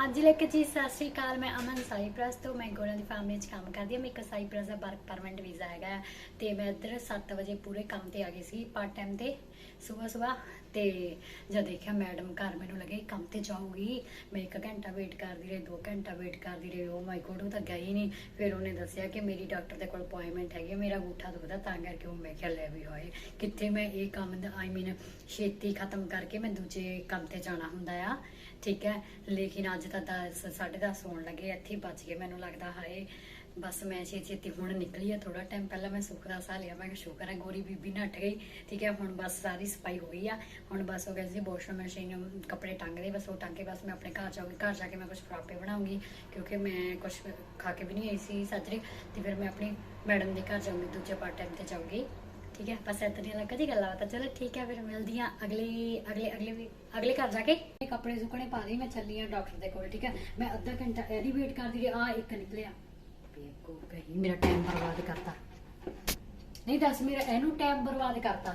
ਹਾਂਜੀ ਲੈ ਕੇ ਜੀ ਸਤਿ ਸ਼੍ਰੀ ਅਕਾਲ ਮੈਂ ਅਮਨ ਸਾਈਪ੍ਰਸ ਤੋਂ ਮੈਂ ਗੋਲਾਂ ਦੀ ਫੈਮਿਲੀ 'ਚ ਕੰਮ ਕਰਦੀ ਹਾਂ ਮੇਰੇ ਕੋਲ ਸਾਈਪ੍ਰਸ ਦਾ ਵਰਕ ਪਰਮਿਟ ਵੀਜ਼ਾ ਹੈਗਾ ਤੇ ਮੈਂ ਇੱਧਰ 7 ਵਜੇ ਪੂਰੇ ਕੰਮ ਤੇ ਆ ਗਈ ਸੀ ਪਾਰਟ ਟਾਈਮ ਤੇ ਸਵੇਰ ਸਵੇਰ ਤੇ ਜਦ ਦੇਖਿਆ ਮੈਡਮ ਘਰ ਮੈਨੂੰ ਲੱਗੇ ਕੰਮ ਤੇ ਜਾਊਗੀ ਮੈਂ 1 ਘੰਟਾ ਵੇਟ ਕਰਦੀ ਰਹੀ 2 ਘੰਟਾ ਵੇਟ ਕਰਦੀ ਰਹੀ ਓ ਮਾਈ ਗੋਡ ਉਹ ਤਾਂ ਗਈ ਨਹੀਂ ਫਿਰ ਉਹਨੇ ਦੱਸਿਆ ਕਿ ਮੇਰੀ ਡਾਕਟਰ ਦੇ ਕੋਲ ਅਪਾਇੰਟਮੈਂਟ ਹੈਗੀ ਹੈ, ਮੇਰਾ ਅੰਗੂਠਾ ਦੁਖਦਾ ਤਾਂ ਕਰਕੇ ਉਹ ਮੈਂ ਕਿਹਾ ਲੈ ਵੀ ਹੋਏ ਕਿੱਥੇ ਮੈਂ ਇਹ ਕੰਮ ਦਾ ਆਈ ਮੀਨ ਛੇਤੀ ਖਤਮ ਕਰਕੇ ਮੈਂ ਦੂਜੇ ਕੰਮ ਤੇ ਜਾਣਾ ਹੁੰਦਾ ਆ ਠੀਕ ਹੈ ਲੇਕਿਨ ਅੱਜ ਤਾਂ 10 10:30 ਹੋਣ ਲੱਗੇ, ਇੱਥੇ ਬਚ ਗਏ। ਮੈਨੂੰ ਲੱਗਦਾ ਹਾਏ, ਬਸ ਮੈਂ ਛੇ ਛੇਤੀ ਹੁਣ ਨਿਕਲੀ ਆ ਥੋੜਾ ਟਾਈਮ ਪਹਿਲਾਂ ਮੈਂ ਸੁੱਖ ਦਾ ਸਾਹ ਲਿਆ। ਮੈਂ ਕਿਹਾ ਸ਼ੁਕਰ ਹੈ, ਗੋਰੀ ਬੀਬੀ ਨੱਠ ਗਈ। ਠੀਕ ਹੈ, ਹੁਣ ਬਸ ਸਾਰੀ ਸਫ਼ਾਈ ਹੋ ਗਈ ਆ। ਹੁਣ ਬਸ ਹੋ ਗਿਆ ਸੀ ਵਾਸ਼ਿੰਗ ਮਸ਼ੀਨ ਕੱਪੜੇ ਟੰਗ ਟੰਗਦੇ ਬਸ ਉਹ ਟੰਗ ਕੇ ਬਸ ਮੈਂ ਆਪਣੇ ਘਰ ਜਾਊਂਗੀ। ਘਰ ਜਾ ਕੇ ਮੈਂ ਕੁਝ ਫਰਾਪੇ ਬਣਾਉਂਗੀ, ਕਿਉਂਕਿ ਮੈਂ ਕੁਝ ਖਾ ਕੇ ਵੀ ਨਹੀਂ ਆਈ ਸੀ ਸੱਜਰੇ ਤੇ ਫਿਰ ਮੈਂ ਆਪਣੀ ਮੈਡਮ ਦੇ ਘਰ ਜਾਊਂਗੀ, ਦੂਜੇ ਪਾਰਟ ਟਾਈਮ ਤੇ ਜਾਊਂਗੀ। ਠੀਕ ਹੈ, ਬਸ ਇਤਨੀ ਲੱਗਾ ਜੀ ਗੱਲਾਂ ਬਾਤਾਂ। ਚਲੋ ਠੀਕ ਹੈ, ਫਿਰ ਮਿਲਦੀ ਆ ਅਗਲੀ, ਅਗਲੇ ਅਗਲੇ ਵੀ, ਅਗਲੇ ਘਰ ਜਾ ਕੇ। ਇਹ ਕੱਪੜੇ ਸੁੱਕਣੇ ਪਾ ਲਈ, ਮੈਂ ਚੱਲੀ ਆ ਡਾਕਟਰ ਦੇ ਕੋਲ, ਠੀਕ ਹੈ। ਮੈਂ ਅੱਧਾ ਘੰਟਾ ਇਹਦੀ ਵੇਟ ਕਰਦੀ ਰਹੀ ਆ ਇੱਕ ਨਿਕਲਿਆ। ਬੇਕੂ ਕਹੀ ਮੇਰਾ ਟਾਈਮ ਬਰਬਾਦ ਕਰਤਾ। ਨਹੀਂ ਦੱਸ, ਮੇਰਾ ਇਹਨੂੰ ਟਾਈਮ ਬਰਬਾਦ ਕਰਤਾ।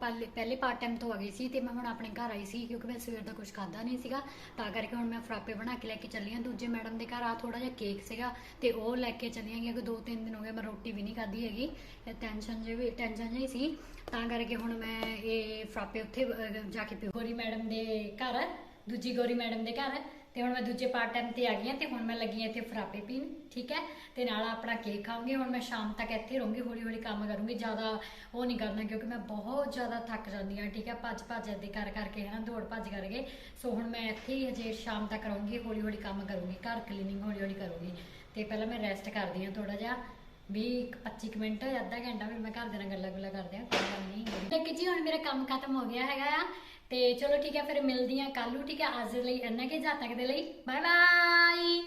ਪਹਿਲੇ ਪਹਿਲੇ ਪਾਰਟ ਟਾਈਮ ਤੋਂ ਆ ਗਈ ਸੀ ਤੇ ਮੈਂ ਹੁਣ ਆਪਣੇ ਘਰ ਆਈ ਸੀ ਕਿਉਂਕਿ ਮੈਂ ਸਵੇਰ ਦਾ ਕੁਝ ਖਾਦਾ ਨਹੀਂ ਸੀਗਾ। ਤਾਂ ਕਰਕੇ ਹੁਣ ਮੈਂ ਫਰਾਪੇ ਬਣਾ ਕੇ ਲੈ ਕੇ ਚੱਲੀ ਹਾਂ। ਦੂਜੇ ਮੈਡਮ ਦੇ ਘਰ ਆ ਥੋੜਾ ਜਿਹਾ ਕੇਕ ਸੀਗਾ ਤੇ ਉਹ ਲੈ ਕੇ ਚੱਲੀ ਹਾਂ ਕਿਉਂਕਿ ਦੋ ਤਿੰਨ ਦਿਨ ਹੋ ਗਏ ਮੈਂ ਰੋਟੀ ਵੀ ਨਹੀਂ ਖਾਧੀ ਹੈਗੀ। ਇਹ ਟੈਨਸ਼ਨ ਜਿਹੀ ਵੀ ਟੈਨਸ਼ਨ ਜਿਹੀ ਸੀ। ਤਾਂ ਕਰਕੇ ਹੁਣ ਮੈਂ ਇਹ ਫਰਾਪੇ ਉੱਥੇ ਜਾ ਕੇ ਪੀ ਗੋਰੀ ਮੈਡਮ ਦੇ ਘਰ ਦੂਜੀ ਗੋਰੀ ਮੈਡਮ ਦੇ ਘਰ ਤੇ ਹੁਣ ਮੈਂ ਦੂਜੇ ਪਾਰਟ ਟਾਈਮ ਤੇ ਆ ਗਈ ਹਾਂ ਤੇ ਹੁਣ ਮੈਂ ਲੱਗੀ ਹਾਂ ਇੱਥੇ ਫਰਾਪੇ ਪੀਣ, ਠੀਕ ਹੈ? ਤੇ ਨਾਲ ਆਪਣਾ ਕੇਕ ਖਾਵਾਂਗੀ ਹੁਣ ਮੈਂ ਸ਼ਾਮ ਤੱਕ ਇੱਥੇ ਰਹੂੰਗੀ ਹੌਲੀ ਹੌਲੀ ਕੰਮ ਕਰੂੰਗੀ, ਜ਼ਿਆਦਾ ਉਹ ਨਹੀਂ ਕਰਨਾ ਕਿਉਂਕਿ ਮੈਂ ਬਹੁਤ ਜ਼ਿਆਦਾ ਥੱਕ ਜਾਂਦੀ ਹਾਂ, ਠੀਕ ਹੈ? ਭੱਜ ਭੱਜ ਏਦਾਂ ਕਰ ਕਰਕੇ ਹੈ ਨਾ ਦੌੜ ਭੱਜ ਕਰਕੇ। ਸੋ ਹੁਣ ਮੈਂ ਇੱਥੇ ਹੀ ਹਜੇ ਸ਼ਾਮ ਤੱਕ ਰਹੂੰਗੀ ਹੌਲੀ ਹੌਲੀ ਕੰਮ ਕਰੂੰਗੀ, ਘਰ ਕਲੀਨਿੰਗ ਹੌਲੀ ਹੌਲੀ ਕਰੂੰਗੀ। ਤੇ ਪਹਿਲਾਂ ਮੈਂ ਰੈਸਟ ਕਰਦੀ ਹਾਂ ਥੋੜਾ ਜਿਹਾ, ਵੀ 25 ਕੁ ਮਿੰਟ ਜਾਂ ਅੱਧਾ ਘੰਟਾ ਫਿਰ ਮੈਂ ਘਰ ਦੇ ਨਾਲ ਗੱਲਾਂ ਗੁੱਲਾਂ ਕਰਦੇ ਹਾਂ ਕੋਈ ਗੱਲ ਨਹੀਂ। ਲੱਗੇ ਜੀ, ਹੁਣ ਮੇਰਾ ਕੰਮ ਖਤਮ ਹੋ ਗਿਆ ਹੈਗਾ ਆ ਤੇ ਚਲੋ ਠੀਕ ਹੈ, ਫਿਰ ਮਿਲਦੀ ਆ ਕੱਲ ਨੂੰ, ਠੀਕ ਹੈ? ਅੱਜ ਦੇ ਲਈ ਇੰਨਾ ਕਿ ਜਦ ਤੱਕ ਦੇ ਲਈ ਬਾਏ ਬਾਏ